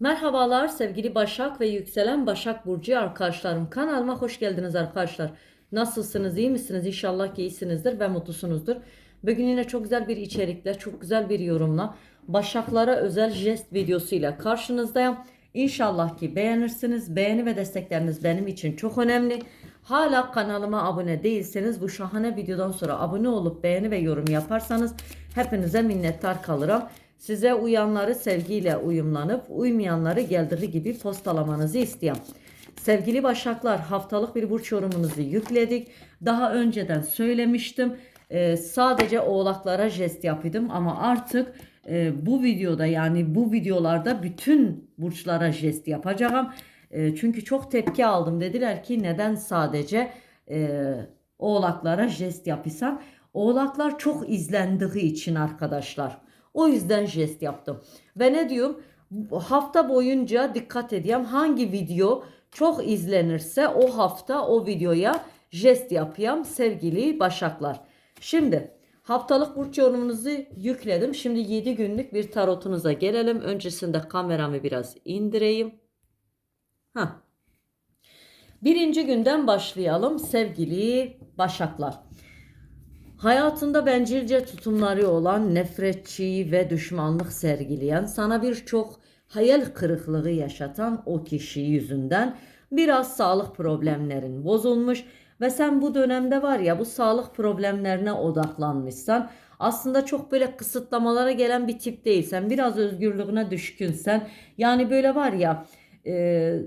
Merhabalar sevgili Başak ve yükselen Başak Burcu arkadaşlarım. Kanalıma hoş geldiniz arkadaşlar. Nasılsınız, iyi misiniz? İnşallah ki iyisinizdir ve mutlusunuzdur. Bugün yine çok güzel bir içerikle, çok güzel bir yorumla Başaklara özel jest videosuyla karşınızdayım. İnşallah ki beğenirsiniz. Beğeni ve destekleriniz benim için çok önemli. Hala kanalıma abone değilseniz bu şahane videodan sonra abone olup beğeni ve yorum yaparsanız hepinize minnettar kalırım. Size uyanları sevgiyle uyumlanıp uymayanları geldiği gibi postalamanızı istiyorum. Sevgili Başaklar haftalık bir burç yorumunuzu yükledik. Daha önceden söylemiştim. Ee, sadece oğlaklara jest yapıyordum ama artık e, bu videoda yani bu videolarda bütün burçlara jest yapacağım. E, çünkü çok tepki aldım. Dediler ki neden sadece e, oğlaklara jest yapısan? Oğlaklar çok izlendiği için arkadaşlar. O yüzden jest yaptım. Ve ne diyorum? Hafta boyunca dikkat edeyim hangi video çok izlenirse o hafta o videoya jest yapayım sevgili Başaklar. Şimdi haftalık burç yorumunuzu yükledim. Şimdi 7 günlük bir tarotunuza gelelim. Öncesinde kameramı biraz indireyim. Hah. Birinci günden başlayalım sevgili Başaklar. Hayatında bencilce tutumları olan, nefretçi ve düşmanlık sergileyen, sana birçok hayal kırıklığı yaşatan o kişi yüzünden biraz sağlık problemlerin bozulmuş ve sen bu dönemde var ya bu sağlık problemlerine odaklanmışsan aslında çok böyle kısıtlamalara gelen bir tip değilsen biraz özgürlüğüne düşkünsen yani böyle var ya e,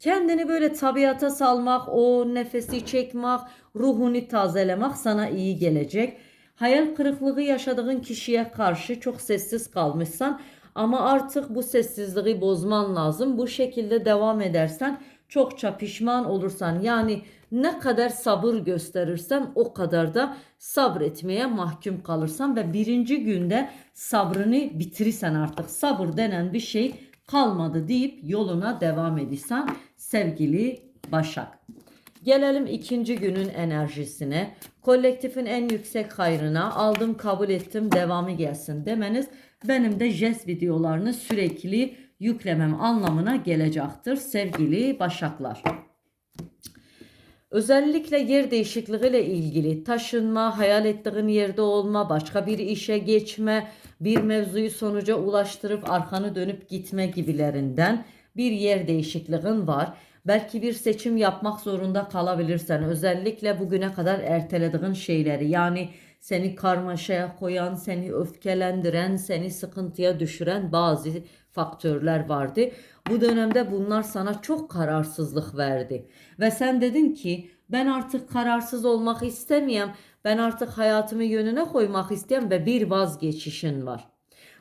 Kendini böyle tabiata salmak, o nefesi çekmek, ruhunu tazelemek sana iyi gelecek. Hayal kırıklığı yaşadığın kişiye karşı çok sessiz kalmışsan ama artık bu sessizliği bozman lazım. Bu şekilde devam edersen çokça pişman olursan yani ne kadar sabır gösterirsen o kadar da sabretmeye mahkum kalırsan ve birinci günde sabrını bitirirsen artık sabır denen bir şey kalmadı deyip yoluna devam ediysen sevgili Başak. Gelelim ikinci günün enerjisine. Kolektifin en yüksek hayrına aldım kabul ettim devamı gelsin demeniz benim de jest videolarını sürekli yüklemem anlamına gelecektir sevgili Başaklar. Özellikle yer değişikliğiyle ilgili taşınma, hayal ettiğin yerde olma, başka bir işe geçme, bir mevzuyu sonuca ulaştırıp arkanı dönüp gitme gibilerinden bir yer değişikliğin var. Belki bir seçim yapmak zorunda kalabilirsen özellikle bugüne kadar ertelediğin şeyleri yani seni karmaşaya koyan, seni öfkelendiren, seni sıkıntıya düşüren bazı faktörler vardı. Bu dönemde bunlar sana çok kararsızlık verdi. Ve sen dedin ki ben artık kararsız olmak istemiyorum. Ben artık hayatımı yönüne koymak istiyorum ve bir vazgeçişin var.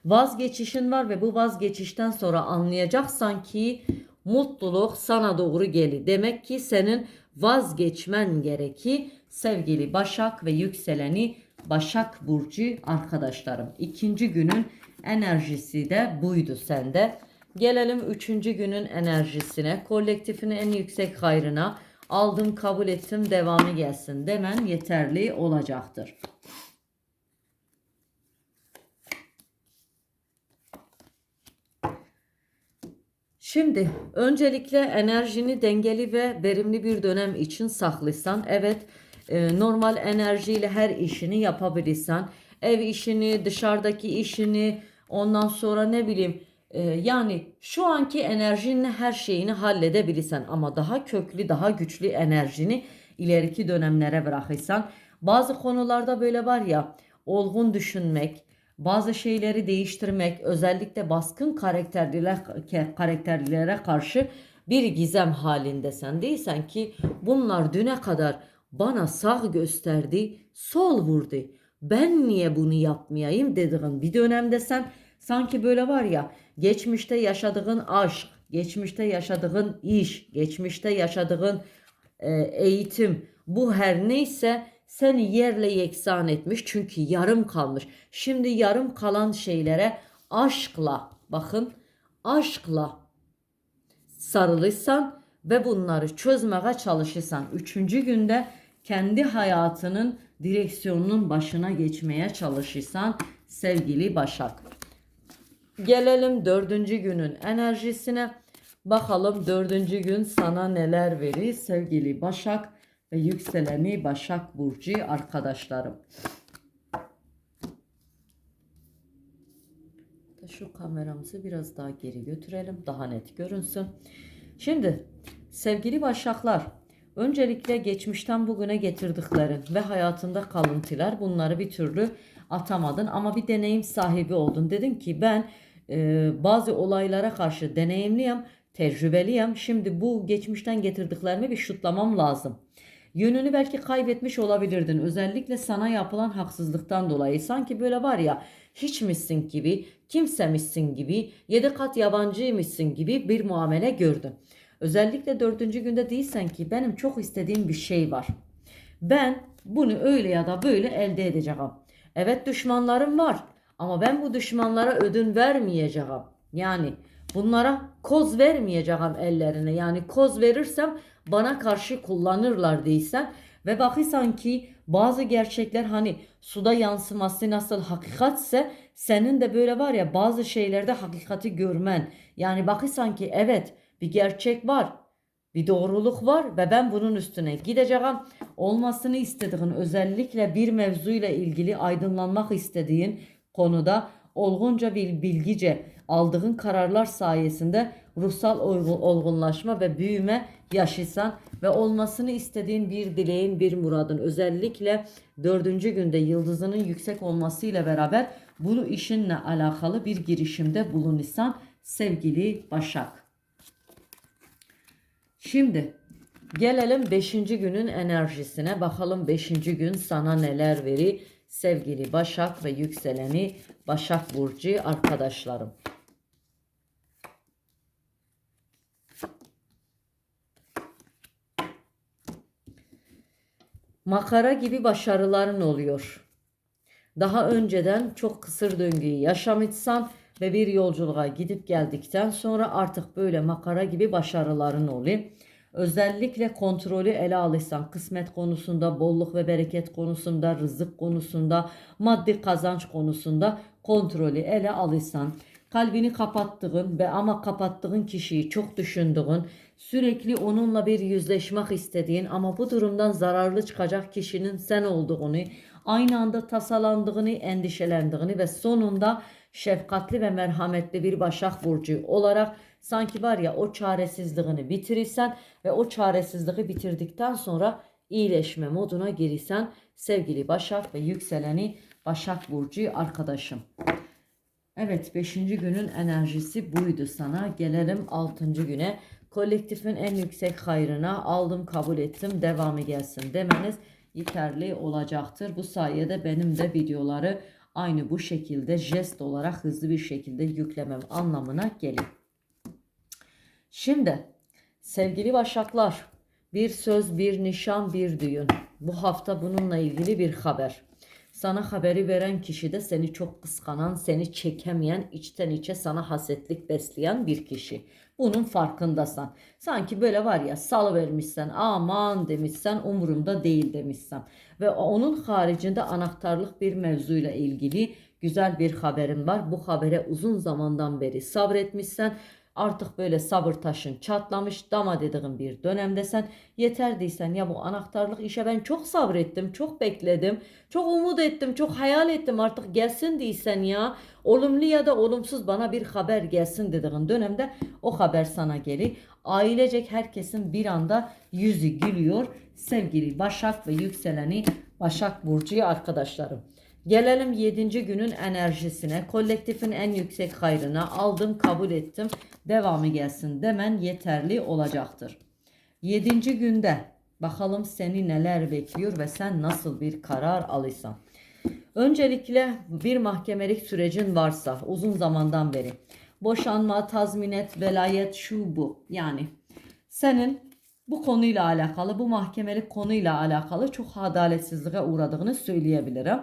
Vazgeçişin var ve bu vazgeçişten sonra anlayacaksan ki mutluluk sana doğru geli. Demek ki senin vazgeçmen gereki sevgili Başak ve yükseleni Başak Burcu arkadaşlarım. İkinci günün enerjisi de buydu sende. Gelelim üçüncü günün enerjisine. Kolektifin en yüksek hayrına aldım kabul ettim devamı gelsin demen yeterli olacaktır. Şimdi öncelikle enerjini dengeli ve verimli bir dönem için saklıysan evet e, normal enerjiyle her işini yapabilirsen ev işini dışarıdaki işini ondan sonra ne bileyim e, yani şu anki enerjinle her şeyini halledebilirsen ama daha köklü daha güçlü enerjini ileriki dönemlere bırakırsan bazı konularda böyle var ya olgun düşünmek bazı şeyleri değiştirmek, özellikle baskın karakterlilere, karakterlilere karşı bir gizem halindesen değilsen ki bunlar düne kadar bana sağ gösterdi, sol vurdu. Ben niye bunu yapmayayım dediğin bir dönemdesen sanki böyle var ya geçmişte yaşadığın aşk, geçmişte yaşadığın iş, geçmişte yaşadığın e, eğitim bu her neyse seni yerle yeksan etmiş çünkü yarım kalmış. Şimdi yarım kalan şeylere aşkla bakın aşkla sarılırsan ve bunları çözmeye çalışırsan üçüncü günde kendi hayatının direksiyonunun başına geçmeye çalışırsan sevgili Başak. Gelelim dördüncü günün enerjisine. Bakalım dördüncü gün sana neler verir sevgili Başak ve yükseleni Başak Burcu arkadaşlarım. Şu kameramızı biraz daha geri götürelim. Daha net görünsün. Şimdi sevgili Başaklar öncelikle geçmişten bugüne getirdiklerin ve hayatında kalıntılar bunları bir türlü atamadın ama bir deneyim sahibi oldun. Dedin ki ben e, bazı olaylara karşı deneyimliyim, tecrübeliyim. Şimdi bu geçmişten getirdiklerimi bir şutlamam lazım. Yönünü belki kaybetmiş olabilirdin. Özellikle sana yapılan haksızlıktan dolayı. Sanki böyle var ya hiçmişsin gibi, kimsemişsin gibi, yedi kat yabancıymışsın gibi bir muamele gördün. Özellikle dördüncü günde değilsen ki benim çok istediğim bir şey var. Ben bunu öyle ya da böyle elde edeceğim. Evet düşmanlarım var ama ben bu düşmanlara ödün vermeyeceğim. Yani bunlara koz vermeyeceğim ellerine. Yani koz verirsem bana karşı kullanırlar değilsen ve bakırsan ki bazı gerçekler hani suda yansıması nasıl hakikatse senin de böyle var ya bazı şeylerde hakikati görmen. Yani bakırsan ki evet bir gerçek var. Bir doğruluk var ve ben bunun üstüne gideceğim. Olmasını istediğin özellikle bir mevzuyla ilgili aydınlanmak istediğin konuda olgunca bir bilgice aldığın kararlar sayesinde ruhsal olgunlaşma ve büyüme yaşasan ve olmasını istediğin bir dileğin bir muradın özellikle dördüncü günde yıldızının yüksek olmasıyla beraber bunu işinle alakalı bir girişimde bulunursan sevgili Başak. Şimdi gelelim 5. günün enerjisine. Bakalım 5. gün sana neler verir sevgili Başak ve yükseleni Başak Burcu arkadaşlarım. Makara gibi başarıların oluyor. Daha önceden çok kısır döngüyü yaşamışsan ve bir yolculuğa gidip geldikten sonra artık böyle makara gibi başarıların oluyor. Özellikle kontrolü ele alırsan kısmet konusunda, bolluk ve bereket konusunda, rızık konusunda, maddi kazanç konusunda kontrolü ele alırsan, kalbini kapattığın ve ama kapattığın kişiyi çok düşündüğün, sürekli onunla bir yüzleşmek istediğin ama bu durumdan zararlı çıkacak kişinin sen olduğunu, aynı anda tasalandığını, endişelendiğini ve sonunda şefkatli ve merhametli bir Başak Burcu olarak sanki var ya o çaresizliğini bitirirsen ve o çaresizliği bitirdikten sonra iyileşme moduna girirsen sevgili Başak ve yükseleni Başak Burcu arkadaşım. Evet 5. günün enerjisi buydu sana. Gelelim 6. güne. Kolektifin en yüksek hayrına aldım kabul ettim devamı gelsin demeniz yeterli olacaktır. Bu sayede benim de videoları aynı bu şekilde jest olarak hızlı bir şekilde yüklemem anlamına gelir. Şimdi sevgili başaklar bir söz, bir nişan, bir düğün. Bu hafta bununla ilgili bir haber. Sana haberi veren kişi de seni çok kıskanan, seni çekemeyen, içten içe sana hasetlik besleyen bir kişi. Bunun farkındasan. Sanki böyle var ya salı vermişsen aman demişsen umurumda değil demişsen. Ve onun haricinde anahtarlık bir mevzuyla ilgili güzel bir haberim var. Bu habere uzun zamandan beri sabretmişsen Artık böyle sabır taşın çatlamış dama dediğin bir dönemdesen yeter değilsen ya bu anahtarlık işe ben çok sabrettim çok bekledim çok umut ettim çok hayal ettim artık gelsin değilsen ya olumlu ya da olumsuz bana bir haber gelsin dediğin dönemde o haber sana gelir. Ailecek herkesin bir anda yüzü gülüyor sevgili Başak ve yükseleni Başak Burcu arkadaşlarım. Gelelim 7. günün enerjisine. Kolektifin en yüksek hayrına aldım, kabul ettim. Devamı gelsin demen yeterli olacaktır. 7. günde bakalım seni neler bekliyor ve sen nasıl bir karar alırsan. Öncelikle bir mahkemelik sürecin varsa uzun zamandan beri boşanma, tazminet, velayet şu bu yani senin bu konuyla alakalı bu mahkemelik konuyla alakalı çok adaletsizliğe uğradığını söyleyebilirim.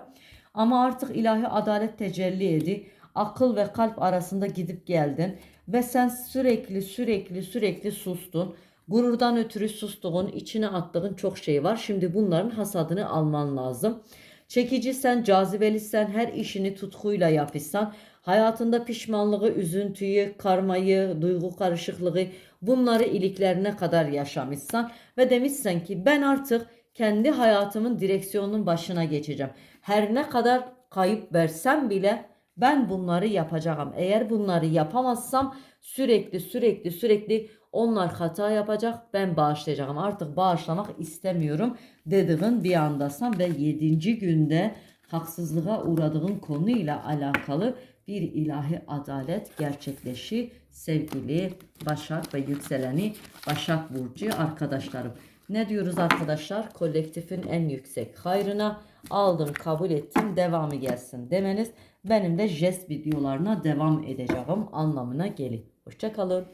Ama artık ilahi adalet tecelli edi. Akıl ve kalp arasında gidip geldin ve sen sürekli sürekli sürekli sustun. Gururdan ötürü sustuğun, içine attığın çok şey var. Şimdi bunların hasadını alman lazım. Çekici sen, cazibeli sen, her işini tutkuyla yapışsan, Hayatında pişmanlığı, üzüntüyü, karmayı, duygu karışıklığı bunları iliklerine kadar yaşamışsan ve demişsen ki ben artık kendi hayatımın direksiyonunun başına geçeceğim. Her ne kadar kayıp versem bile ben bunları yapacağım. Eğer bunları yapamazsam sürekli sürekli sürekli onlar hata yapacak ben bağışlayacağım. Artık bağışlamak istemiyorum dediğin bir andasan ve 7. günde haksızlığa uğradığın konuyla alakalı bir ilahi adalet gerçekleşi sevgili Başak ve yükseleni Başak Burcu arkadaşlarım. Ne diyoruz arkadaşlar? Kolektifin en yüksek hayrına aldım, kabul ettim, devamı gelsin demeniz benim de jest videolarına devam edeceğim anlamına gelir. Hoşçakalın.